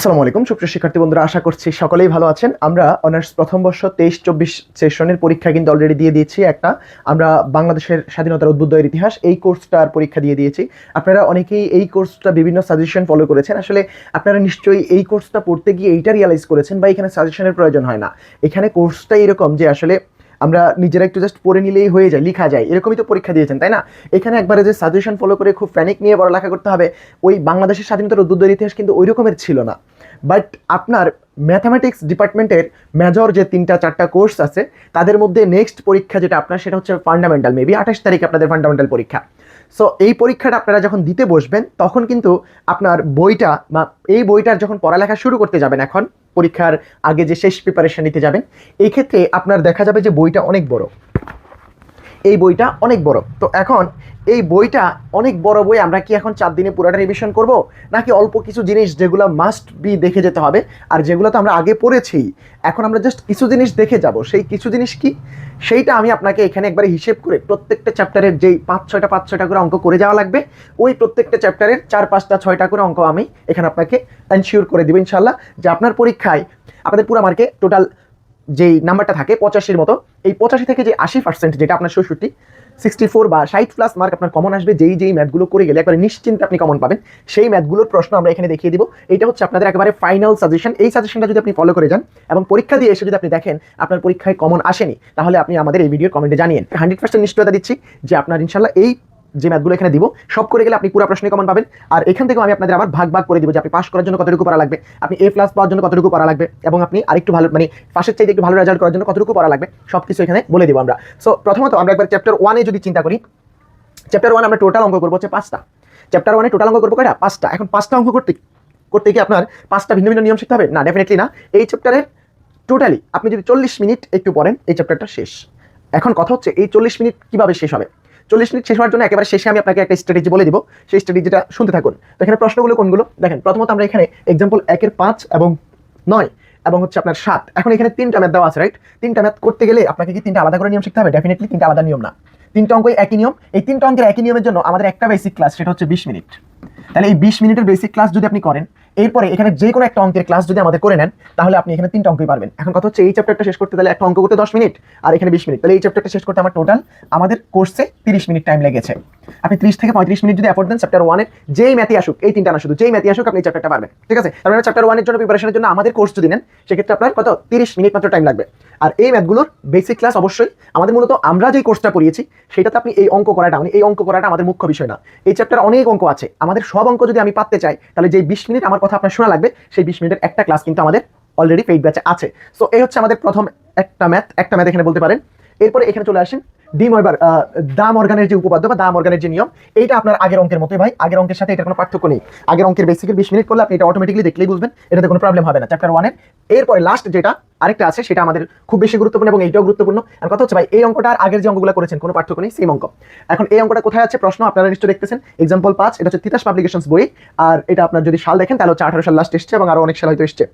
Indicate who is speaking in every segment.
Speaker 1: আসসালামু আলাইকুম, সুপ্রিয় শিক্ষার্থী বন্ধুরা, আশা করছি সকলেই ভালো আছেন। আমরা অনার্স প্রথম বর্ষ তেইশ চব্বিশ সেশনের পরীক্ষা কিন্তু অলরেডি দিয়ে দিয়েছি একটা। আমরা বাংলাদেশের স্বাধীনতার উদ্বুদ্ধের ইতিহাস, এই কোর্সটার পরীক্ষা দিয়ে দিয়েছি। আপনারা অনেকেই এই কোর্সটা বিভিন্ন সাজেশন ফলো করেছেন। আসলে আপনারা নিশ্চয়ই এই কোর্সটা পড়তে গিয়ে এইটা রিয়ালাইজ করেছেন বা এখানে সাজেশনের প্রয়োজন হয় না। এখানে কোর্সটা এরকম যে আসলে আমরা নিজেরা একটু জাস্ট পড়ে নিলেই হয়ে যায়, লেখা যায়, এরকমই তো পরীক্ষা দিয়েছেন, তাই না? এখানে একবারে যে সাজেশন ফলো করে খুব প্যানিক নিয়ে পড়ালেখা করতে হবে, ওই বাংলাদেশের স্বাধীনতার উদ্বুদ্ধের ইতিহাস কিন্তু ওই রকমের ছিল না। বাট আপনার ম্যাথামেটিক্স ডিপার্টমেন্টের মেজর যে তিনটা, চারটা কোর্স আছে, তাদের মধ্যে নেক্সট পরীক্ষা যেটা আপনার, সেটা হচ্ছে ফান্ডামেন্টাল মেবি আঠাশ তারিখ আপনাদের ফান্ডামেন্টাল পরীক্ষা। সো এই পরীক্ষাটা আপনারা যখন দিতে বসবেন, তখন কিন্তু আপনার বইটা বা এই বইটার যখন পড়ালেখা শুরু করতে যাবেন এখন পরীক্ষার আগে যে শেষ প্রিপারেশন নিতে যাবেন, এই ক্ষেত্রে আপনার দেখা যাবে যে বইটা অনেক বড়। এই বইটা অনেক বড়। তো এখন এই বইটা অনেক বড় বই আমরা কি এখন চার দিনে পুরোটা রিভিশন করব? নাকি অল্প কিছু জিনিস যেগুলো মাস্ট বি দেখে যেতে হবে? আর যেগুলো তো আমরা আগে পড়েছি, এখন আমরা জাস্ট কিছু জিনিস দেখে যাব। সেই কিছু জিনিস কি? সেইটা আমি আপনাকে এখানে একবারে হিসেব করে প্রত্যেকটা চ্যাপ্টারের যেই পাঁচ ছয়টা পাঁচ ছয়টা করে অঙ্ক করে যাওয়া লাগবে, ওই প্রত্যেকটা চ্যাপ্টারের চার, পাঁচটা, ছয়টা করে অঙ্ক আমি এখানে আপনাকে এনশিওর করে দেবো ইনশাল্লাহ যে আপনার পরীক্ষায় আপনাদের পুরো মার্কে টোটাল যেই নাম্বারটা থাকে পঁচাশির মতো, এই পঁচাশি থেকে যে আশি পার্সেন্ট যেটা আপনার ষষট্টি সিক্সটি ফোর বা ষাট প্লাস মার্ক আপনার কমন আসবে, যেই যেই ম্যাথগুলো করে গেলে একবারে নিশ্চিন্তে আপনি কমন পাবেন, সেই ম্যাথগুলোর প্রশ্ন আমরা এখানে দেখিয়ে দিব। এটা হচ্ছে আপনাদের একেবারে ফাইনাল সাজেশন এই সাজেশনটা যদি আপনি ফলো করে যান এবং পরীক্ষা দিয়ে এসে যদি আপনি দেখেন আপনার পরীক্ষায় কমন আসেনি, তাহলে আপনি আমাদের এই ভিডিওর কমেন্টে জানিয়েন হান্ড্রেড পার্সেন্ট নিশ্চয়তা দিচ্ছি যে আপনার ইনশাল্লাহ এই যে ম্যাথগুলো এখানে দিব, সব করে গেলে আপনি পুরো প্রশ্নে কমন পাবেন। আর এখান থেকেও আমি আপনাদের আবার ভাগ ভাগ করে দিব যে আপনি পাস করার জন্য কতটুকু পড়া লাগবে। আপনি এ প্লাস পাওয়ার জন্য কতটুকু পড়া লাগবে এবং আপনি আরেকটু ভালো মানে পাশের চাইতে একটু ভালো রেজাল্ট করার জন্য কতটুকু পড়া লাগবে সব কিছু এখানে বলে দিব আমরা। সো প্রথমত আমরা একবার চ্যাপ্টার ওয়ানে যদি চিন্তা করি চ্যাপ্টার ওয়ান আমরা টোটাল অঙ্ক করব হচ্ছে পাঁচটা। চ্যাপ্টার ওয়ানে টোটাল অঙ্ক করব কয়টা? পাঁচটা। এখন পাঁচটা অঙ্ক করতে করতে কি আপনার পাঁচটা ভিন্ন ভিন্ন নিয়ম শিখতে হবে? না ডেফিনেটলি না। এই চ্যাপ্টারের টোটালি আপনি যদি চল্লিশ মিনিট একটু পড়েন, এই চ্যাপ্টারটা শেষ। এখন কথা হচ্ছে, এই চল্লিশ মিনিট কীভাবে শেষ হবে? চল্লিশ মিনিট শেষ হওয়ার জন্য একেবারে শেষে আমি আপনাকে একটা স্ট্র্যাটেজি বলে দিব। সেই স্ট্র্যাটেজিটা শুনতে থাকুন। তো এখানে প্রশ্নগুলো কোনগুলো? দেখেন, প্রথমত আমরা এখানে এক্সাম্পল একের পাঁচ এবং নয় এবং হচ্ছে আপনার সাত। এখন এখানে তিনটা ম্যাথ দেওয়া আছে রাইট তিনটা ম্যাথ করতে গেলে আপনাকে কি তিনটা আলাদা করে নিয়ম শিখতে হবে? ডেফিনেটলি তিনটা আলাদা নিয়ম না। তিনটা অঙ্কই একই নিয়ম। এই তিনটা অঙ্কের একই নিয়মের জন্য আমাদের একটা বেসিক ক্লাস সেটা হচ্ছে বিশ মিনিট। তাহলে এই বিশ মিনিটের বেসিক ক্লাস যদি আপনি করেন, এরপরে এখানে যে কোনো একটা অঙ্কের ক্লাস যদি আমাদের করে নেন, তাহলে আপনি এখানে তিনটা অঙ্কই পারবেন। এখন কথা হচ্ছে এই চ্যাপ্টারটা শেষ করতে তাহলে একটা অঙ্ক করতে দশ মিনিট, আর এখানে বিশ মিনিট। তাহলে এই চ্যাপ্টারটা শেষ করতে আমার টোটাল আমাদের কোর্সে তিরিশ মিনিট টাইম লেগেছে। আপনি ত্রিশ থেকে পঁয়ত্রিশ মিনিট যদি অ্যাফোর্ড দেন চ্যাপ্টার ওয়ানের যেই ম্যাথই আসুক, এই তিনটা না শুধু, যেই ম্যাথই আসুক, আপনি চ্যাপ্টারটা পারবেন। ঠিক আছে? তার মানে চ্যাপ্টার ওয়ানের জন্য প্রিপারেশনের জন্য আমাদের কোর্স যদি নেন, সেক্ষেত্রে আপনার কত? তিরিশ মিনিট মাত্র টাইম লাগবে। আর এই ম্যাথগুলোর বেসিক ক্লাস অবশ্যই আমাদের মূলত আমরা যেই কোর্সটা পড়িয়েছি, সেটাতে আপনি এই অঙ্ক করাটা মানে এই অঙ্ক করাটা আমাদের মুখ্য বিষয় না। এই চ্যাপ্টার অনেক অঙ্ক আছে, আমাদের সব অঙ্ক যদি আমি পাততে চাই, তাহলে যে বিশ মিনিট আমার কথা আপনার শোনা লাগবে, সেই বিশ মিনিটের একটা ক্লাস কিন্তু আমাদের অলরেডি পেইড ব্যাচে আছে। সো এই হচ্ছে আমাদের প্রথম একটা ম্যাথ একটা ম্যাথ এখানে বলতে পারেন। এরপরে এখানে চলে আসেন ডিম এবার দাম অর্গানের যে উপপাদ্য বা দাম অর্গানের যে নিয়ম, এইটা আপনার আগের অঙ্কের মতোই ভাই। আগের অঙ্কের সাথে এটা কোনো পার্থক্য নেই। আগের অঙ্কের বেসিকের বিশ মিনিট করলে আপনি এটা অটোমেটিকলি দেখলেই বুঝবেন, এটাতে কোনো প্রবলেম হবে না। চ্যাপ্টার ওয়ানের এরপরে লাস্ট যেটা, আরেকটা আছে, সেটা আমাদের খুব বেশি গুরুত্বপূর্ণ এবং এইটাও গুরুত্বপূর্ণ। আর কথা হচ্ছে ভাই, এই অঙ্কটা আর আগের যে অঙ্কগুলো করেছেন, কোনো পার্থক্য নেই সেম অঙ্ক। এখন এই অঙ্কটা কোথায় আছে প্রশ্ন, আপনারা নিশ্চয়ই দেখতেছেন। এক্সাম্পল পাঁচ, এটা হচ্ছে তিতাস পাবলিকেশনস বই। আর এটা আপনার যদি সাল দেখেন, তাহলে হচ্ছে আঠারো সাল লাস্ট এসছে এবং আরও অনেক সাল হয়তো এসছে।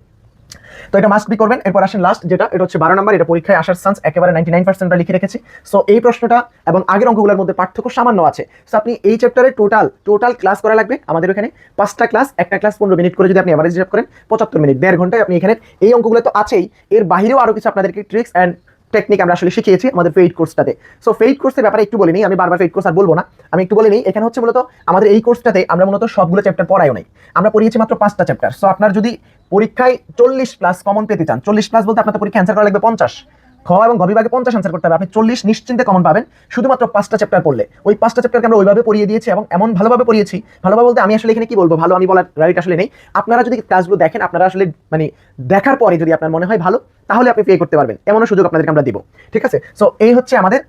Speaker 1: তো এটা মাস্ট বি করবেন। এরপর আসেন লাস্ট যেটা, এটা হচ্ছে বারো নাম্বার, এটা পরীক্ষায় আসার চান্স একেবারে নাইনটি নাইন পার্সেন্ট লিখে রেখেছি। সো এই প্রশ্নটা এবং আগের অঙ্কগুলোর মধ্যে পার্থক্য সামান্য আছে। সো আপনি এই চ্যাপ্টারে টোটাল টোটাল ক্লাস করা লাগবে। আমাদের এখানে পাঁচটা ক্লাস একটা ক্লাস পনেরো মিনিট করে যদি আপনি অ্যাভারেজ হিসাব করেন, পঁচাত্তর মিনিট দেড় ঘন্টায় আপনি এখানে এই অঙ্কগুলো তো আছেই। এর বাইরেও আরও কিছু আপনাদেরকে ট্রিক্স অ্যান্ড টেকনিক আমরা আসলে শিখিয়েছি আমাদের পেইড কোর্সটাতে সো পেইড কোর্সের ব্যাপারে একটু বলে নিই, আমি বারবার পেইড কোর্স আর বলব না। আমি একটু বলে নিই, এখানে হচ্ছে মূলত আমাদের এই কোর্সটাতে আমরা মূলত সবগুলো চ্যাপ্টার পড়াইও নাই। আমরা পড়িয়েছি মাত্র পাঁচটা চ্যাপ্টার সো আপনার যদি পরীক্ষায় চল্লিশ প্লাস কমন পেতে চান। চল্লিশ প্লাস বলতে আপনার পরীক্ষা অ্যান্সার করা লাগবে পঞ্চাশ। খ এবং গবিভাগে পঞ্চাশ আনসার করতে হবে। আপনি চল্লিশ নিশ্চিন্তে কমন পাবেন। শুধুমাত্র পাঁচটা চ্যাপ্টার পড়লে। ওই পাঁচটা চ্যাপ্টারকে আমরা ওইভাবে পড়িয়ে দিয়েছি এবং এমন ভালোভাবে পড়িয়েছি। ভালোভাবে বলতে আমি আসলে এখানে কি বলব? ভালো আমি বলার রাইট আসলে নেই। আপনারা যদি ক্লাসগুলো দেখেন, আপনারা আসলে মানে দেখার পরে যদি আপনার মনে হয় ভালো, তাহলে আপনি পে করতে পারবেন। এমনও সুযোগ আপনাদেরকে আমরা দিব। ঠিক আছে? সো এই হচ্ছে আমাদের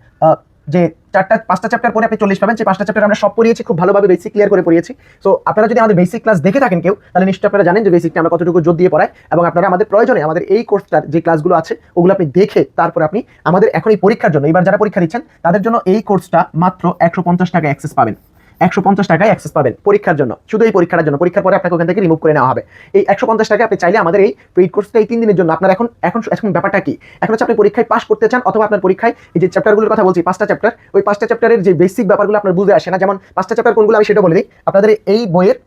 Speaker 1: যে চারটা, পাঁচটা চ্যাপ্টার পরে আপনি চল্লিশ পাবেন সেই পাঁচটা চ্যাপ্টার আমরা সব পড়িয়েছি, খুব ভালোভাবে বেসিক ক্লিয়ার করে পড়িয়েছি। সো আপনারা যদি আমাদের বেসিক ক্লাস দেখে থাকেন কেউ, তাহলে নিশ্চয়ই আপনারা জানেন যে বেসিকটা আমরা কতটুকু জোর দিয়ে পড়াই এবং আপনারা আমাদের প্রয়োজনে আমাদের এই কোর্সটার যে ক্লাসগুলো আছে, ওগুলো আপনি দেখে তারপরে আপনি আমাদের এখন এই পরীক্ষার জন্য, এবার যারা পরীক্ষা দিচ্ছেন, তাদের জন্য এই কোর্সটা মাত্র একশো পঞ্চাশ টাকা অ্যাক্সেস পাবেন। একশো পঞ্চাশ টাকায় অ্যাক্সেস পাবেন পরীক্ষার জন্য। শুধু এই পরীক্ষার জন্য। পরীক্ষার পরে আপনাকে ওখান থেকে রিমুভ করে নেওয়া হবে। এই একশো পঞ্চাশ টাকা আপনি চাইলে আমাদের এই পেইড কোর্সটা এই তিন দিনের জন্য আপনার এখন এখন এখন ব্যাপারটা কি? এখন হচ্ছে আপনি পরীক্ষায় পাস করতে চান অথবা আপনার পরীক্ষায় এই যে চ্যাপ্টারগুলোর কথা বলছি, পাঁচটা চ্যাপ্টার ওই পাঁচটা চ্যাপ্টারের যে বেসিক ব্যাপারগুলো আপনার বুঝে আসে না, যেমন পাঁচটা চ্যাপ্টার কোনগুলো আমি সেটা বলে দিই। আপনাদের এই বইয়ের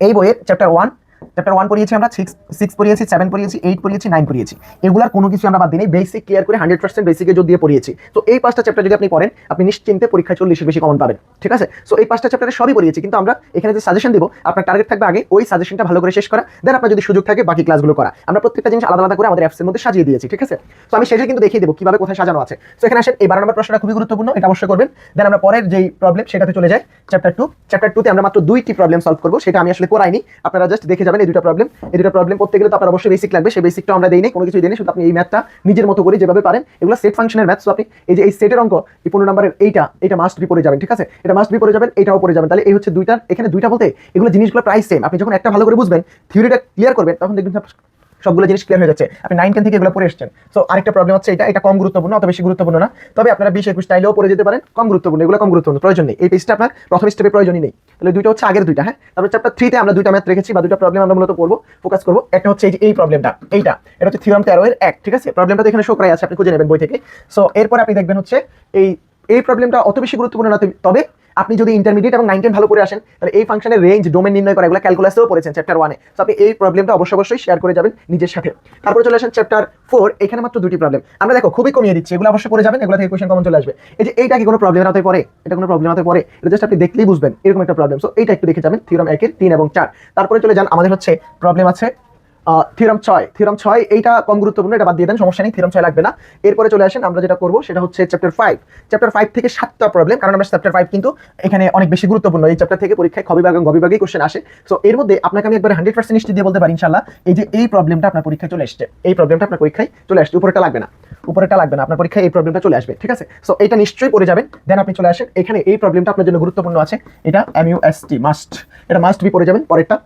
Speaker 1: এই বইয়ের চ্যাপ্টার ওয়ান চ্যাপ্টার ওয়ান পড়িয়েছি আমরা সিক্স সিক্স পড়িয়েছি সেভেন পড়িয়েছি এইট পড়িয়েছি নাইন পড়িয়েছি। এগুলার কোনো কিছু আমরা বাদ দিই বেসিক ক্লিয়ার করে হান্ড্রেড পার্সেন্ট বেসিকে যদি দিয়ে পড়িয়েছি। তো এই পাঁচটা চ্যাপ্টার যদি আপনি পড়েন, আপনি নিশ্চিন্তে পরীক্ষায় চল্লিশের বেশি কমন পাবেন, ঠিক আছে? সো এই পাঁচটা চ্যাপ্টারে সবই পড়িয়েছি, কিন্তু আমরা এখানে যে সাজেশন দিব, আপনার টার্গেট থাকবে আগে ওই সাজেশনটা ভালো করে শেষ করা দেন আপনার যদি সুযোগ থাকে বাকি ক্লাসগুলো করা। আমরা প্রত্যেকটা জিনিস আলাদা আলাদা করে আমাদের অ্যাপসের মধ্যে সাজিয়ে দিয়েছি, ঠিক আছে? তো আমি শেষে কিন্তু দেখিয়ে দেবো কীভাবে কোথায় সাজানো আছে। তো এখানে আসেন, এই বারো নম্বর প্রশ্নটা খুবই গুরুত্বপূর্ণ, এটা অবশ্যই করবেন। দেন আমরা পরের যেই প্রবলেম সেটাতে চলে যাই চ্যাপ্টার টু চ্যাপ্টার টুতে আমরা মাত্র দুইটি প্রবলেম সলভ করব, সেটা আমি আসলে করাইনি, আপনারা জাস্ট দেখে যাবেন এই দুটো প্রবলেম এই দুটো প্রবলেম করতে গেলে তো আপনার অবশ্যই বেসিক লাগবে। সেই বেসিকটা আমরা দেই নেই, কোনো কিছু দিই শুধু আপনি এই ম্যাথটা নিজের মতো করে যেভাবে পারেন, এগুলো সেট ফাংশনের ম্যাথ আপনি এই যে এই সেটের অঙ্ক, এই পনেরো নম্বরের এইটা এটা মাস্ট বি পড়ে যাবেন, ঠিক আছে? এটা মাস্ট বি পড়ে যাবেন, এটাও পড়ে যাবেন। তাহলে এই হচ্ছে দুইটা, এখানে দুইটা বলতে এগুলো জিনিসগুলো প্রায় সেম আপনি যখন একটা ভালো করে বুঝবেন থিওরিটা ক্লিয়ার করবেন, তখন দেখবেন সবগুলো জিনিস ক্লিয়ার হয়ে যাচ্ছে আপনি নাইন টেন থেকে এগুলো পড়ে এসেছেন। সো আরেকটা প্রবলেম হচ্ছে এটা এটা কম গুরুত্বপূর্ণ অত বেশি গুরুত্বপূর্ণ না। তবে আপনারা বিশ, একুশ চাইলেও পড়ে যেতে পারেন, কম গুরুত্বপূর্ণ, এগুলো কম গুরুত্বপূর্ণ, প্রয়োজন নেই। এই পেজটা আপনার প্রথম স্টেপে প্রয়োজনই নেই। তাহলে দুইটা হচ্ছে আগের দুইটা হ্যাঁ? তারপর চ্যাপ্টার থ্রিতে আমরা দুইটা ম্যাথ রেখেছি, বা দুইটা প্রবলেম আমরা মূলত করব ফোকাস করব। একটা হচ্ছে এই প্রবলেমটা এইটা। এটা হচ্ছে থিওরাম তেরো এর এক, ঠিক আছে? প্রবলেমটা তো এখানে শোকরাই আছে, আপনি খুঁজে নেবেন বই থেকে। সো এরপর আপনি দেখবেন হচ্ছে এই এই প্রবলেমটা অত বেশি গুরুত্বপূর্ণ না, তবে আপনি যদি ইন্টারমিডিয়েট এবং নাইন টেন ভালো করে আসেন, তাহলে এই ফাংশনের রেঞ্জ ডোমেন নির্ণয় করা, এগুলো ক্যালকুলাসেও পড়েছেন চ্যাপ্টার ওয়ানে তো আপনি এই প্রবলেমটা অবশ্যই অবশ্যই শেয়ার করে যাবেন নিজের সাথে। তারপরে চলে আসেন চ্যাপ্টার ফোর এখানে মাত্র দুটি প্রবলেম আমরা দেখো, খুবই কমিয়ে দিচ্ছি, এগুলো অবশ্যই করে যাবেন, এগুলো থেকে কোয়েশন কমন চলে আসবে। এই যে এইটা কি কোনো প্রবলেমের হাতে পড়ে? এটা কোনো প্রবলেম হাতে পড়ে? এটা জাস্ট আপনি দেখলেই বুঝবেন, এরকম একটা প্রবলেম সো এইটা একটু দেখে যাবেন থিওরাম একের তিন এবং চার। তারপরে চলে যান, আমাদের হচ্ছে প্রবলেম আছে থিওরাম ছয়। থিওরাম ছয়, এইটা কম গুরুত্বপূর্ণ, এটা বাদ দিয়ে দেন, সমস্যা নেই থিওরাম ছয় লাগবে না। এরপরে চলে আসেন, আমরা যেটা করব, সেটা হচ্ছে চ্যাপ্টার ফাইভ চ্যাপ্টার ফাইভ থেকে সাতটা প্রবলেম কারণ আমরা চ্যাপ্টার ফাইভ কিন্তু এখানে অনেক বেশি গুরুত্বপূর্ণ। এই চ্যাপ্টার থেকে পরীক্ষায় খবিভাগ এবং গবিভাগেই কোশ্চেন আসে। সো এর মধ্যে আপনাকে আমি একবার হান্ড্রেড পার্সেন্ট নিশ্চিত দিয়ে বলতে পারি ইনশাল্লাহ এই যে এই প্রবলেমটা আপনার পরীক্ষায় চলে আসছে এই প্রবলেমটা আপনার পরীক্ষায় চলে আসছে। উপরেটা লাগবে না। উপরেটা লাগবে না। আপনার পরীক্ষায় এই প্রবলেমটা চলে আসবে, ঠিক আছে? সো এটা নিশ্চয়ই পড়ে যাবেন। দেন আপনি চলে আসেন, এখানে এই প্রবলেমটা আপনার জন্য গুরুত্বপূর্ণ আছে। এটা M U S T must এটা মাস্ট বি পড়ে যাবেন, পরেরটা।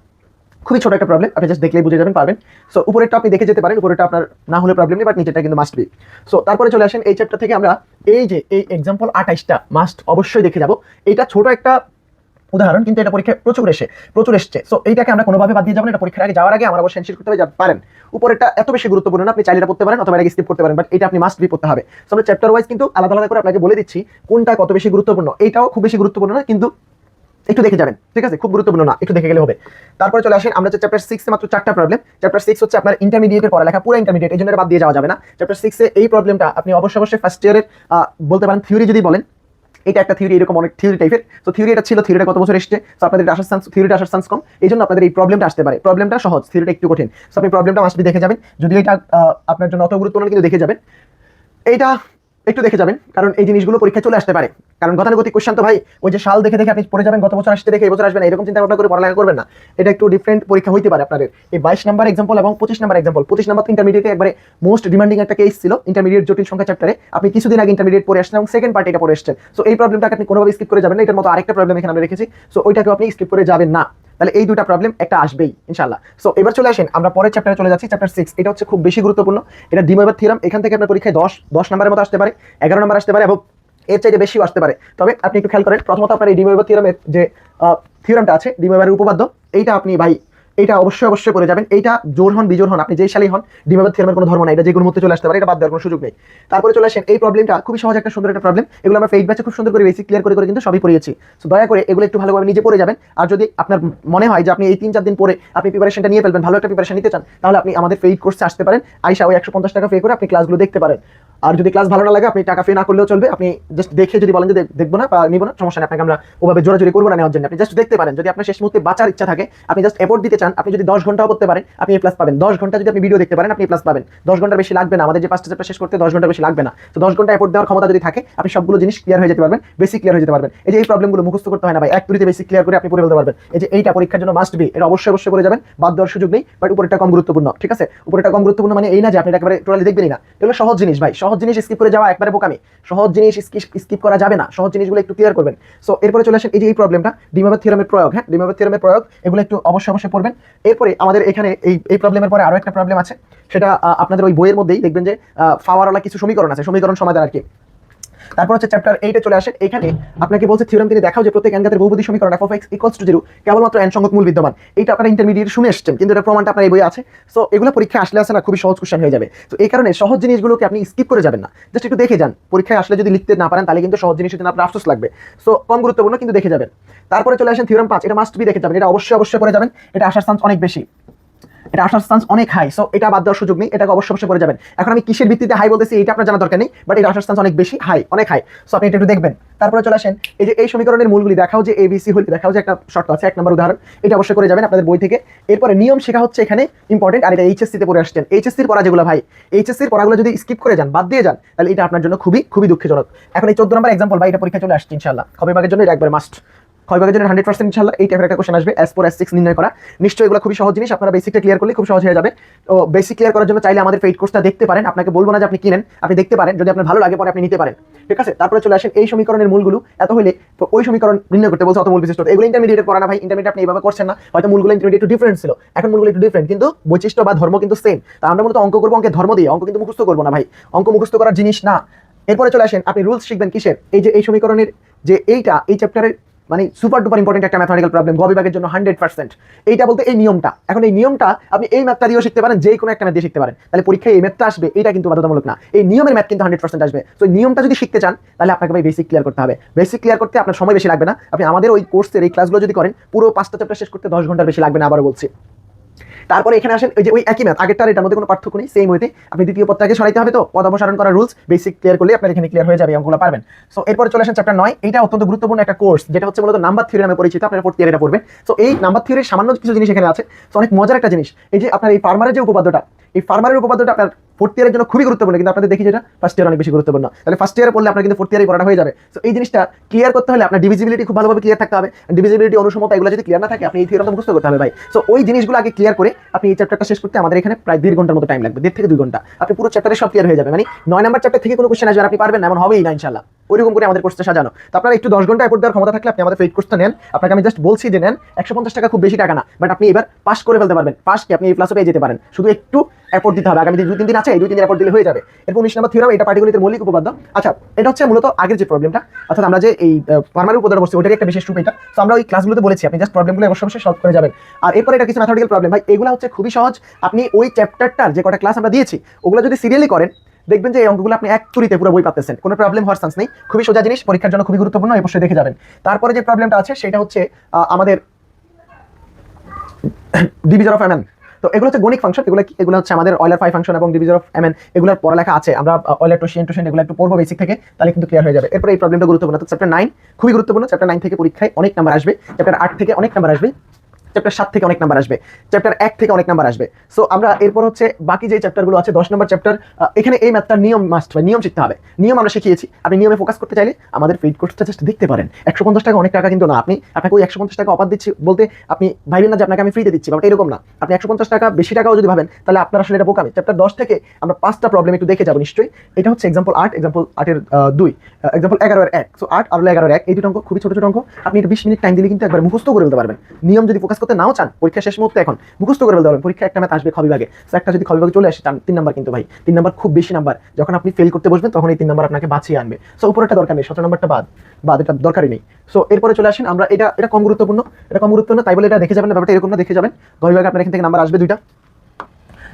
Speaker 1: খুবই ছোট একটা প্রবলেম আপনি জাস্ট দেখলেই বুঝে যাবেন, পারবেন। সো উপরেরটা আপনি দেখে যেতে পারেন, উপরেরটা আপনার না হলে প্রবলেম নেই বাট নিচেরটা কিন্তু মাস্ট বি সো তারপরে চলে আসেন এই চ্যাপ্টার থেকে আমরা এই যে, এই এক্সাম্পল আঠাইশটা মাস্ট অবশ্যই দেখে যাব। এটা ছোট একটা উদাহরণ, কিন্তু এটা পরীক্ষায় প্রচুর এসে, প্রচুর এসছে। সো এইটাকে আমরা কোনোভাবে বাদ দিয়ে যাব না, এটা পরীক্ষার আগে যাওয়ার আগে আমরা অবশ্যই এনশিওর করতে হবে পারেন। উপরেরটা এত বেশি গুরুত্বপূর্ণ না, আপনি চাইলে পড়তে পারেন, অথবা এটা স্কিপ করতে পারেন বাট এটা আপনি মাস্ট বি পড়তে হবে। সো আমরা চ্যাপ্টার ওয়াইজ কিন্তু আলাদা আলাদা করে আপনাকে বলে দিচ্ছি, কোনটা কত বেশি গুরুত্বপূর্ণ। এইটাও খুব বেশি গুরুত্বপূর্ণ না, কিন্তু একটু দেখে যাবেন, ঠিক আছে? খুব গুরুত্বপূর্ণ না, একটু দেখে গেলে হবে। তারপরে চলে আসেন, আমরা চ্যাপ্টার সিক্সে মাত্র চারটা প্রবলেম চ্যাপ্টার সিক্স হচ্ছে আপনার ইন্টারমিডিয়েটের পড়ালেখা, পুরো ইন্টারমিডিয়েট এই জন্য বাদ দিয়ে যাওয়া যাবে না। চ্যাপ্টার সিক্সে এই প্রবলেমটা আপনি অবশ্যই অবশ্যই ফার্স্ট ইয়ারের বলতে পারেন থিওরি যদি বলেন, এটা একটা থিওরি এরকম অনেক থিওরি টাইপের তো থিওরি এটা ছিল থিওরিটা কত বছর এসছে? তো আপনাদের আসার চান্স থিওরিটা আসার চান্স কম। এই জন্য আপনাদের এই প্রবলেমটা আসতে পারে। প্রবলেমটা সহজ থিওরিটা একটু কঠিন। তো আপনি প্রবলেমটা মাসবি দেখে যাবেন। যদি এটা আপনার জন্য অত গুরুত্বপূর্ণ কিন্তু দেখে যাবেন। এইটা একটু দেখে যাবেন, কারণ এই জিনিসগুলো পরীক্ষা চলে আসতে পারে। কারণ গতানুগতিক কোশ্চেন তো ভাই, ওই যে সাল দেখে দেখে আপনি পড়ে যাবেন, গত বছর আসতে দেখে এই বছর আসবেন এরকম চিন্তা ভাবনা করে পড়ালেখা করবেন না। এটা একটু ডিফারেন্ট পরীক্ষা হইতে পারে আপনাদের। এই বাইশ নাম্বার এক্সাম্পল এবং পঁচিশ নাম্বার এক্সাম্পল পঁচিশ নাম্বার ইন্টারমিডিয়েটে একবারে মোস্ট ডিমান্ডিং একটা কেস ছিল ইন্টারমিডিয়েট জটিল সংখ্যা চ্যাপ্টারে আপনি কিছুদিন আগে ইন্টারমিডিয়েট পড়ে আসছেন এবং সেকেন্ড পার্টি এটা পড়ে এসছেন। সো এই প্রবলেমটাকে আপনি কোনোভাবে স্কিপ করে যাবেন না, এটার মতো আরেকটা প্রবলেম এখানে আমরা রেখেছি। সো ওইটাকেও আপনি স্কিপ করে যাবেন না। তাহলে এই দুটা প্রবলেম একটা আসবেই ইনশাল্লাহ সো এবার চলে আসেন, আমরা পরের চ্যাপ্টারে চলে যাচ্ছি চ্যাপ্টার সিক্স এটা হচ্ছে খুব বেশি গুরুত্বপূর্ণ। এটা ডিমোভার থিরাম এখান থেকে আপনার পরীক্ষায় দশ দশ নম্বরের মতো আসতে পারে, এগারো নম্বর আসতে পারে এবং এর চাইতে বেশিও আসতে পারে। তবে আপনি একটু খেয়াল করেন, প্রথমত আপনার এই ডিমোভার থিরামের যে থিওরামটা আছে ডিমোভারের উপপাদ্য, এইটা আপনি ভাই এটা অবশ্যই অবশ্যই করে যাবেন। এইটা জোর হন, বিজোর হন, আপনি যেই সালেই হন ডিমাবাদ থিওরামের কোনো ধর্ম নাই, এটা যে কোনো মুহূর্তে চলে আসতে পারে, এটা বাদ দেওয়ার কোনো সুযোগ নেই। তারপরে চলে আসেন, এই প্রবলেমটা খুবই সহজ একটা সুন্দর একটা প্রবলেম এগুলো আমরা ফেইড ব্যাচে খুব সুন্দর করে বেসিক ক্লিয়ার করে করে কিন্তু সবই পড়িয়েছি। সো দয়া করে এগুলো একটু ভালোভাবে নিজে পড়ে যাবেন, আর যদি আপনার মনে হয় যে আপনি এই তিন চার দিন পরে আপনি প্রিপারেশনটা নিয়ে ফেলবেন, ভালো একটা প্রিপারেশন নিতে চান, তাহলে আপনি আমাদের ফেইড কোর্সে আসতে পারেন। আইসা ওই একশো পঞ্চাশ টাকা পে করে আপনি ক্লাসগুলো দেখতে পারেন। আর যদি ক্লাস ভালো না লাগে, আপনি টাকা পে না করলেও চলবে। আপনি জাস্ট দেখে যদি বলেন যে দেখব না, বা নিবো না, সমস্যা নেই, আপনাকে আমরা ওভাবে জোরাজোরি করব না, নেওয়ার জন্য। আপনি জাস্ট দেখতে পারেন, যদি আপনার শেষ মুহূর্তে বাঁচার ইচ্ছা থাকে, আপনি জাস্ট এফোর্ট দিতে চান, আপনি যদি দশ ঘন্টাও করতে পারেন, আপনি এ প্লাস পাবেন। দশ ঘণ্টা যদি আপনি ভিডিও দেখতে পারেন, আপনি প্লাস পাবেন। দশ ঘণ্টার বেশি লাগবে না, আমাদের যে পাঁচটা চ্যাপ্টার শেষ করতে, দশ ঘণ্টার বেশি লাগবে না। তো দশ ঘণ্টা এফোর্ট দেওয়ার ক্ষমতা যদি থাকে, আপনি সবগুলো জিনিস ক্লিয়ার হয়ে যেতে পারবেন বেসিক ক্লিয়ার হয়ে যেতে পারবেন। এই যে এই প্রবলেমগুলো মুখস্থ করতে হয় না ভাই, এক তুরিতে বেসিক ক্লিয়ার করে আপনি পড়ে ফেলতে পারবেন। এই যে এইটা পরীক্ষার জন্য মাস্ট বি এটা অবশ্যই অবশ্যই করে যাবেন, বাদ দেওয়ার সুযোগ নেই বাট উপরেটা কম গুরুত্বপূর্ণ, ঠিক আছে? উপরেটা কম গুরুত্বপূর্ণ মানে এই না যে আপনি একেবারে টোটালি দেখবেনই না। এগুলো সহজ জিনিস ভাই সহজ জিনিস স্কিপ করে যাওয়া একবারে বোকামি। সহজ জিনিস স্কিপ করা যাবে না। সহজ জিনিসগুলো একটু ক্লিয়ার করবেন। সো এরপরে চলে আসেন এই যে এই প্রবলেমটা ডিমাবার থিরামের প্রয়োগ হ্যাঁ? ডিমাবার থিরামের প্রয়োগ, এগুলো একটু অবশ্যই অবশ্যই পড়বেন। এরপরে আমাদের এখানে এই এই প্রবলেমের পরে আরও একটা প্রবলেম আছে। সেটা আপনাদের ওই বইয়ের মধ্যেই দেখবেন যে ফাওয়ারওয়ালা কিছু সমীকরণ আছে। সমীকরণ সমাধান আর কি। তারপর হচ্ছে চ্যাপ্টার এইটে চলে আসেন। এখানে আপনাকে বলছে থিওরাম তিনি দেখাও যে প্রত্যেক অ্যাঙ্গাতের বহুপদী সমীকরণ F of X equals to zero কেবলমাত্র এন সংখ্যক মূল বিদ্যমান। এইটা আপনারা ইন্টারমিডিয়েট শুনে এসছেন, কিন্তু এটা প্রমাণটা আপনার এই বই আছে। সো এগুলো পরীক্ষায় আসলে আসে না, খুবই সহজ কোশ্চেন হয়ে যাবে। তো এই কারণে সহজ জিনিসগুলোকে আপনি স্কিপ করে যাবেন না। জাস্ট একটু দেখে যান। পরীক্ষায় আসলে যদি লিখতে না পারেন, তাহলে কিন্তু সহজ জিনিসের জন্য আপনার আফসোস লাগবে। সো কম গুরুত্বপূর্ণ, কিন্তু দেখে যাবেন। তারপরে চলে আসেন থিওরাম পাঁচ। এটা মাস্ট বি দেখে যাবেন। এটা অবশ্যই অবশ্যই করে যাবেন। এটা আসার চান্স অনেক বেশি। এটা আসার চান্স অনেক হাই সো এটা বাদ দেওয়ার সুযোগ নেই, এটাকে অবশ্যই অবশ্যই করে যাবেন। এখন আমি কিসের ভিত্তিতে হাই বলতেছি এটা আপনার জানা দরকার নেই বাট এটা আসার চান্স অনেক বেশি হাই অনেক হাই সো আপনি এটা একটু দেখবেন। তারপরে চলে আসেন, এই যে এই সমীকরণের মূলগুলি দেখাও যে এবিসি হলে দেখাও যে একটা শর্ত আছে, এক নম্বর উদাহরণ, এটা অবশ্যই করে যাবেন আপনাদের বই থেকে। এরপরে নিয়ম শেখা হচ্ছে এখানে ইম্পর্টেন্ট আর এটা এইচএসসিতে পড়ে আসছেন। এইচএসসির পড়া যেগুলো ভাই এইচএসসির পড়াগুলো যদি স্কিপ করে যান, বাদ দিয়ে যান, তাহলে এটা আপনার জন্য খুবই খুবই দুঃখজনক। এখন এই চোদ্দ নম্বর এক্সাম্পল ভাই, এটা পরীক্ষা চলে আসছে ইনশাল্লাহ খবর ভাগের জন্য এটা একবার মাস্ট ক্ষয় ভাগের জন্য হান্ড্রেড পার্সেন্ট ইনশাল্লাহ এই টাইপের একটা কোশ্চেন আসবে এস ফোর এস সিক্স নির্ণয় করা। নিশ্চয়ই এগুলো খুবই সহজ জিনিস, আপনারা বেসিকটা ক্লিয়ার করলে খুব সহজ হয়ে যাবে। তো বেসিক ক্লিয়ার করার জন্য চাইলে আমাদের পেইড কোর্সটা দেখতে পারেন। আপনাকে বলব না যে আপনি কিনেন, আপনি দেখতে পারেন। যদি আপনার ভালো লাগে, পরে আপনি নিতে পারেন। ঠিক আছে? তারপরে চলে আসেন এই সমীকরণের মূলগুলো। এত হলে ওই সমীকরণ নির্ণয় করতে বলছে অত মূল বিশিষ্ট এগুলো ইন্টারমিডিয়েট করা না ভাই। ইন্টারমিডিয়েট আপনি এইভাবে করছেন না। হয়তো মূলগুলো ইন্টারমিডিয়েট একটু ডিফারেন্ট ছিল। এখন মূলগুলো একটু ডিফারেন্ট কিন্তু বৈশিষ্ট্য বা ধর্ম কিন্তু সেম তা আমরা মূলত অঙ্ক করব, অঙ্কের ধর্ম দিয়ে। অঙ্ক কিন্তু মুখস্থ করব না ভাই। অঙ্ক মুখস্থ করার জিনিস না। এরপরে চলে আসেন। আপনি রুলস শিখবেন কিসের? এই যে এই সমীকরণের যে এইটা, এই চ্যাপ্টারের মানে সুপার ডুপার ইম্পর্টেন্ট একটা ম্যাথমেটিক্যাল প্রবলেম গ বিভাগের জন্য হান্ড্রেড পার্সেন্ট এইটা বলতে এই নিয়মটা। এখন এই নিয়মটা আপনি এই ম্যাথটা দিয়েও শিখতে পারেন, যে কোনো একটা ম্যাথ দিয়ে শিখতে পারেন। তাহলে পরীক্ষায় এই ম্যাথটা আসবে এটা কিন্তু বাধ্যতামূলক না। এই নিয়মের ম্যাথ কিন্তু হান্ড্রেড পার্সেন্ট আসবে। তো নিয়মটা যদি শিখতে চান, তাহলে আপনাকে ভাই বেসিক ক্লিয়ার করতে হবে। বেসিক ক্লিয়ার করতে আপনার সময় বেশি লাগবে না। আপনি আমাদের ওই কোর্সের এই ক্লাসগুলো যদি করেন, পুরো পাঁচটা চ্যাপ্টার শেষ করতে দশ ঘণ্টার বেশি লাগবে না, আবারও বলছি। তারপরে এখানে আসেন, ওই যে ওই একই ম্যাথ আগেরটার এটার মধ্যে কোনো পার্থক্য নেই সেম ওইতে আপনি দ্বিতীয় পদটাকে সরাইতে হবে তো? পদ অপসারণ করার রুলস বেসিক ক্লিয়ার করলে আপনার এখানে ক্লিয়ার হয়ে যাবে অঙ্কগুলো পারবেন। সো এরপরে চলে আসেন চ্যাপ্টার নয়। এটা অত্যন্ত গুরুত্বপূর্ণ একটা কোর্স যেটা হচ্ছে মূলত নাম্বার থিওরি নামে পরিচিত, আপনারা ফোর্থ ইয়ার পড়বেন। সো এই নাম্বার থিওরির সামান্য কিছু জিনিস এখানে আছে। সো অনেক মজার একটা জিনিস, এই যে আপনার এই ফার্মারের যে উপপাদ্যটা এই ফার্মারের উপপাদ্যটা আপনার ফোর্থ ইয়ারের জন্য খুবই গুরুত্বপূর্ণ, কিন্তু আপনাদের দেখি যেটা ফার্স্ট ইয়ার অনেক বেশি গুরুত্বপূর্ণ। তাহলে ফার্স্ট ইয়ারে পড়লে আপনার কিন্তু ফোর্থ ইয়ারে পড়াটা হয়ে যাবে। সো এই জিনিসটা ক্লিয়ার করতে হলে আপনার ডিভিজিবিলিটি খুব ভালোভাবে ক্লিয়ার থাকতে হবে। ডিভিজিবিলিটি অনুসমতা এগুলো যদি ক্লিয়ার না থাকে, আপনি এই থিওরামটা মুখস্থ করতে হবে ভাই। সো ওই জিনিসগুলো আগে ক্লিয়ার করে আপনি এই চ্যাপ্টারটা শেষ করতে আমাদের এখানে প্রায় দেড় ঘণ্টার মতো টাইম লাগবে, দেড় থেকে দুই ঘণ্টা। আপনি পুরো চ্যাপ্টারে সব ক্লিয়ার হয়ে যাবে। মানে নয় নম্বর চ্যাপ্টার থেকে কোনো কোশ্চেন আসবে আপনি পারবেন না, এমন হবেই না ইনশাল্লাহ ওইরকম করে আমাদের কোর্সটা সাজানো। তো আপনারা একটু দশ ঘণ্টা এফোর্ট দেওয়ার ক্ষমতা থাকলে আপনি আমাদের পেইড কোর্সটা নেন। আপনাকে আমি জাস্ট বলছি যে নেন, একশো পঞ্চাশ টাকা খুব বেশি টাকা না। বাট আপনি এবার পাস করে ফেলতে পারবেন। পাস কি আপনি এই প্লাসও পেয়ে যেতে পারেন। শুধু একটু এফোর্ট দিতে হবে। আগামী দুই তিন দিন আছে, এই দুই তিন দিন এফোর্ট দিলে হয়ে যাবে। এরপর উনিশ নম্বর থিওরাম এটা পার্টিকুলার মৌলিক উপপাদ্য। আচ্ছা এটা হচ্ছে মূলত আগের যে প্রবলেমটা অর্থাৎ আমরা যে এই ফার্মারের উপপাদ্য বসছি ওটারই একটা বিশেষ রূপ এটা। তো আমরা ওই ক্লাসগুলোতে বলেছি, আপনি জাস্ট প্রবলেমগুলো অবশ্যই অবশ্যই সলভ করে যাবেন। আর এরপর এটা কিছু ম্যাথমেটিক্যাল প্রবলেম ভাই, এগুলো হচ্ছে খুবই সহজ। আপনি ওই চ্যাপ্টারটার যে কটা ক্লাস আমরা দিয়েছি, ওগুলো যদি সিরিয়ালি করেন, দেখবেন যে এই অঙ্কগুলো আপনি এক চুরিতে পুরো বই পাচ্ছেন কোনো প্রবলেম হওয়ার চান্স নেই। খুবই সোজা জিনিস, পরীক্ষার জন্য খুবই গুরুত্বপূর্ণ অবশ্যই দেখে যাবেন। তারপরে যে প্রবলেমটা আছে, সেটা হচ্ছে আমাদের ডিভিজন অফ এমএন তো এগুলো হচ্ছে গণিক ফাংশন এগুলো এগুলো হচ্ছে আমাদের অয়লার ফাই ফাংশন এবং ডিভিজন অফ এমএন এগুলোর পড়ালেখা আছে। আমরা অয়লার টোশিয়ান টোশিয়ান এগুলো একটু পড়ব বেসিক থেকে, তাহলে কিন্তু ক্লিয়ার হয়ে যাবে। এরপরে এই প্রবলেমটা গুরুত্বপূর্ণ। তো চ্যাপ্টার নাইন খুবই গুরুত্বপূর্ণ। চ্যাপ্টার নাইন থেকে পরীক্ষায় অনেক নাম্বার আসবে। চ্যাপ্টার আট থেকে অনেক নাম্বার আসবে। চ্যাপ্টার সাত থেকে অনেক নাম্বার আসবে। চ্যাপ্টার এক থেকে অনেক নাম্বার আসবে। সো আমরা এরপর হচ্ছে বাকি যে চ্যাপ্টারগুলো আছে, দশ নম্বর চ্যাপ্টার এখানে এই ম্যাথটার নিয়ম মাস্ট বা নিয়ম শিখতে হবে। নিয়ম আমরা শিখিয়েছি। আপনি নিয়মে ফোকাস করতে চাইলে আমাদের পেইড কোর্সটা জাস্ট দেখতে পারেন। একশো পঞ্চাশ টাকা অনেক টাকা কিন্তু না। আপনি, আপনাকে ওই একশো পঞ্চাশ টাকা অফার দিচ্ছি বলতে আপনি ভাবেন না যে আপনাকে আমি ফ্রিতে দিচ্ছি ব্যাপারটা এরকম না। আপনি একশো পঞ্চাশ টাকা বেশি টাকাও যদি ভাবেন, তাহলে আপনার আসলে এটা বোকামি। চ্যাপ্টার দশ থেকে আমরা পাঁচটা প্রবলেম একটু দেখে যাব নিশ্চয়ই। এটা হচ্ছে এক্সাম্পল আট এক্সাম্পল আটের দুই। এক্সাম্পল এগারোর এক। সো আট আর এগারোর এক। এই দুটো অঙ্ক খুবই ছোট ছোট অঙ্ক। আপনি এটা বিশ মিনিট টাইম দিলে কিন্তু একবার মুখস্থ করে ফেলতে পারবেন। নিয়ম যদি ফোকাস নাও চান, পরীক্ষা শেষ মুহূর্তে এখন মুখস্থ করে পারবেন, পরীক্ষা একটা ম্যাথ আসবে খবিভাগে। একটা যদি খবিভাগে চলে আসে তিন নাম্বার কিন্তু ভাই, তিন নাম্বার খুব বেশি নাম্বার। যখন আপনি ফেল করতে বসবেন, তখন এই তিন নাম্বার আপনাকে বাঁচিয়ে আনবে। সো উপরেটা দরকার নেই, সতেরো নাম্বারটা বাদ বাদ, এটা দরকারই নেই। সো এরপরে চলে আসেন, আমরা এটা এটা কম গুরুত্বপূর্ণ, এটা কম গুরুত্বপূর্ণ, তাই বলে এটা দেখে যাবেন ব্যাপারটা এরকম না, দেখে যাবেন। গরিভাগে আপনার এখান থেকে নাম্বার আসবে দুইটা।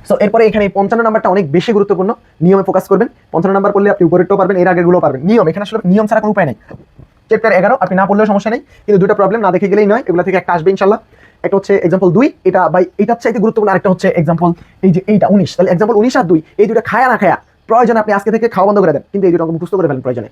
Speaker 1: সো এরপরে এখানে পঞ্চান্ন নাম্বারটা অনেক বেশি গুরুত্বপূর্ণ, নিয়মে ফোকাস করবেন। পঞ্চান্ন নাম্বার করলে আপনি উপরেরটাও পারবেন, এর আগেরগুলো পারবেন। নিয়ম, এখানে আসলে নিয়ম ছাড়া কোনো উপায় নেই। চ্যাপ্টার এগারো, আপনি না পড়লেও সমস্যা নেই, কিন্তু দুটো প্রবলেম না দেখে গেলেই নয়, এগুলো থেকে একটা আসবে ইনশাল্লাহ। একটা হচ্ছে এক্সাম্পল দুই, এটা বাই এটা চাইতে গুরুত্বপূর্ণ আরেকটা হচ্ছে এক্সাম্পল এই যে এইটা, উনিশ। তাহলে এক্সাম্পল উনিশ আর দুই, এই দুটো খায়া না খায়া প্রয়োজনে আপনি আজকে থেকে খাওয়া বন্ধ করে দেন। কিন্তু এই দুটো মুখস্থ করে ফেলেন প্রয়োজনে।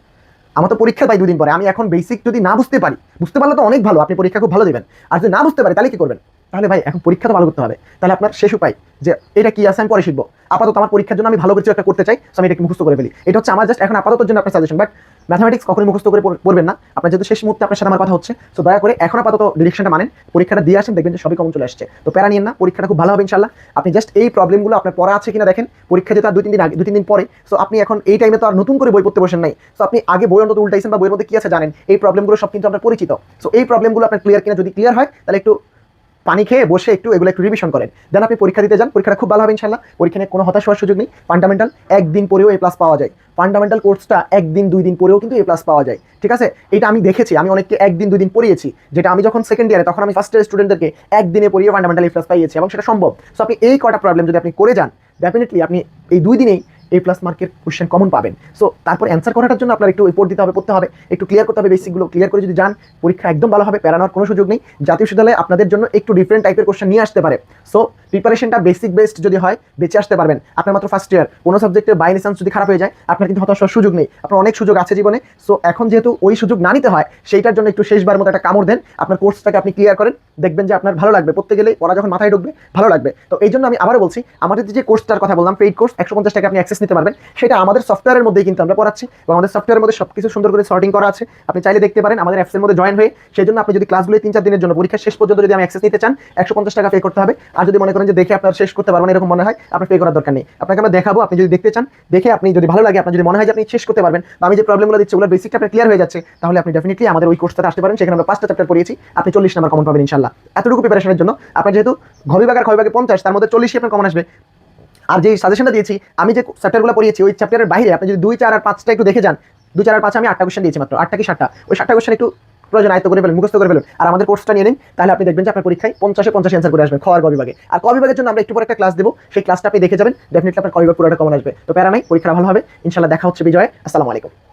Speaker 1: আমার তো পরীক্ষা পাই দুদিন পরে। আমি এখন বেসিক যদি না বুঝতে পারি, বুঝতে পারলে তো অনেক ভালো, আপনি পরীক্ষা খুব ভালো দেবেন। আর যদি না বুঝতে পারি, তাহলে কি করবেন? তাহলে ভাই, এখন পরীক্ষা তো ভালো করতে হবে। তাহলে আপনার শেষ উপায় যে এটা কি আছে, আমি পরে শিখব। আপাতত আমার পরীক্ষার জন্য আমি ভালো কিছু একটা করতে চাই আমি এটাকে মুখস্থ করে ফেলি। এটা হচ্ছে আমার জাস্ট এখন আপাতত জন্য আপনার সাজেশন বাট ম্যাথমেটিক্স কখনোই মুখস্থ করে পড়বেন না। আপনার যেহেতু শেষ মুহূর্তে আপনার সাথে আমার কথা হচ্ছে তো দয়া করে এখন আপাতত ডিরেকশনটা মানেন, পরীক্ষাটা দিয়ে আসেন, দেখবেন যে সবই কমন চলে আসছে। তো প্যারা নিয়েন না, পরীক্ষাটা খুব ভালো হবে ইনশাল্লাহ আপনি জাস্ট এই প্রবলেমগুলো আপনার পড়া আছে কিনা দেখেন, পরীক্ষা যেটা দুই তিন দিন আগে দুই তিন দিন পরে সো আপনি এখন এই টাইমে তো আর নতুন করে বই পড়তে বসেন নাই। সো আপনি আগে বই অন্তত উল্টাইছেন বা বইয়ের মধ্যে কি আছে জানেন, এই প্রবলেমগুলো সব কিন্তু আপনার পরিচিত। সো এই প্রবলেমগুলো আপনার ক্লিয়ার কিনা যদি ক্লিয়ার হয়, তাহলে একটু পানি খেয়ে বসে একটু এগুলো একটু রিভিশন করেন। দেন আপনি পরীক্ষা দিতে যান, পরীক্ষাটা খুব ভালো হবে ইনশাল্লাহ পরীক্ষা নিয়ে কোনো হতাশ হওয়ার সুযোগ নেই। ফান্ডামেন্টাল একদিন পরেও এ প্লাস পাওয়া যায়। ফান্ডামেন্টাল কোর্সটা একদিন, দুই দিন পরেও কিন্তু এ প্লাস পাওয়া যায়। ঠিক আছে? এটা আমি দেখেছি, আমি অনেককে একদিন, দুই দিন পড়িয়েছি। যেটা আমি যখন সেকেন্ড ইয়ারে তখন আমি ফার্স্ট ইয়ার স্টুডেন্টদেরকে একদিনে পড়িয়ে ফান্ডামেন্টাল এ প্লাস পাইয়েছি, এবং সেটা সম্ভব। সো আপনি এই কটা প্রবলেম যদি আপনি করে যান ডেফিনেটলি আপনি এই দুই দিনেই এ প্লাস মার্কের কোয়েশ্চেন কমন পাবেন। সো তারপর অ্যান্সার করাটার জন্য আপনার একটু রিপোর্ট দিতে হবে, পড়তে হবে, একটু ক্লিয়ার করতে হবে বেসিকগুলো ক্লিয়ার করে যদি যান, পরীক্ষা একদম ভালো হবে প্যারানোর কোনো সুযোগ নেই। জাতীয় বিশ্ববিদ্যালয়ে আপনাদের জন্য একটু ডিফারেন্ট টাইপের কোশ্চেন নিয়ে আসতে পারে। সো প্রিপারেশনটা বেসিক বেসড যদি হয়, বেঁচে আসতে পারবেন। আপনার মাত্র ফার্স্ট ইয়ার কোনো সাবজেক্টের বাই চান্স যদি খারাপ হয়ে যায়, আপনার কিন্তু হতাশ সুযোগ নেই। আপনার অনেক সুযোগ আছে জীবনে। সো এখন যেহেতু ওই সুযোগ না নিতে হয়, সেইটার জন্য একটু শেষবার মতো একটা কামড় দেন। আপনার কোর্সটাকে আপনি ক্লিয়ার করেন, দেখবেন যে আপনার ভালো লাগবে। পড়তে গেলে পড়া যখন মাথায় ঢুকবে, ভালো লাগবে। তো এই জন্য আমি আবারও বলছি, আমাদের যে কোর্সটার কথা বললাম পেইড কোর্স একশো পঞ্চাশ টাকা আপনি অ্যাক্সেস নিতে পারবেন। সেটা আমাদের সফটওয়্যারের মধ্যেই কিন্তু আমরা পড়াচ্ছি এবং আমাদের সফটওয়্যারের মধ্যে সব কিছু সুন্দর করে সর্টিং করা আছে। আপনি চাইলে দেখতে পারেন আমাদের অ্যাপসের মধ্যে জয়েন হয়ে সেই জন্য আপনি যদি ক্লাসগুলো তিন চার দিনের জন্য, পরীক্ষা শেষ পর্যন্ত যদি আমি অ্যাক্সেস নিতে চান, একশো পঞ্চাশ টাকা পে করতে হবে। আর যদি মনে করেন যে দেখে আপনার শেষ করতে পারবেন এরকম মনে হয়, আপনার পে করার দরকার নেই। আপনাকে আমরা দেখাবো, আপনি যদি দেখতে চান, দেখে আপনি যদি ভালো লাগে, আপনার যদি মনে হয় যে আপনি শেষ করতে পারবেন, বা আমি যে প্রবলেমগুলো দিচ্ছি, ওগুলো বেসিকটা আপনার ক্লিয়ার হয়ে যাচ্ছে, তাহলে আপনি ডেফিনেটলি আমাদের ওই কোর্সটাতে আসতে পারেন। সেখানে আমরা পাঁচটা চ্যাপ্টার পড়িয়েছি। আপনি চল্লিশ নাম্বার কমন পাবেন ইনশাল্লাহ এতটুকু প্রিপারেশনের জন্য, আপনার যেহেতু ঘবিভাগ আর পঞ্চাশ, তার মধ্যে চল্লিশই আপনার কমন আসবে। আর যে সাজেশনটা দিয়েছি, আমি যে চ্যাপ্টারগুলো পড়িয়েছি, ওই চ্যাপ্টারের বাইরে আপনি যদি দুই, চার আর পাঁচটা একটু দেখে যান, দুই, চার আর পাঁচ আমি আটটা কোশ্চেন দিয়েছি মাত্র, আটটা কি সাতটা? ওই সাতটা কোশ্চেন একটু প্রয়োজন আয়ত্ত করে ফেলুন, মুখস্থ করে ফেলুন। আর আমাদের কোর্সটা নিয়ে নিন, তাহলে আপনি দেখবেন যে আপনার পরীক্ষায় পঞ্চাশে পঞ্চাশ অ্যান্সার করে আসবে, খ আর আর ক জন্য আমরা একটু পরে একটা ক্লাস দেবো, সেই ক্লাসটা আপনি দেখে যাবেন ডেফিনেটলি আপনার ক বিভাগ পুরোটা কমন আসবে। তো প্যারা নাই, পরীক্ষা ভালো হবে ইনশাল্লাহ দেখা হচ্ছে বিজয়, আসসালামু আলাইকুম।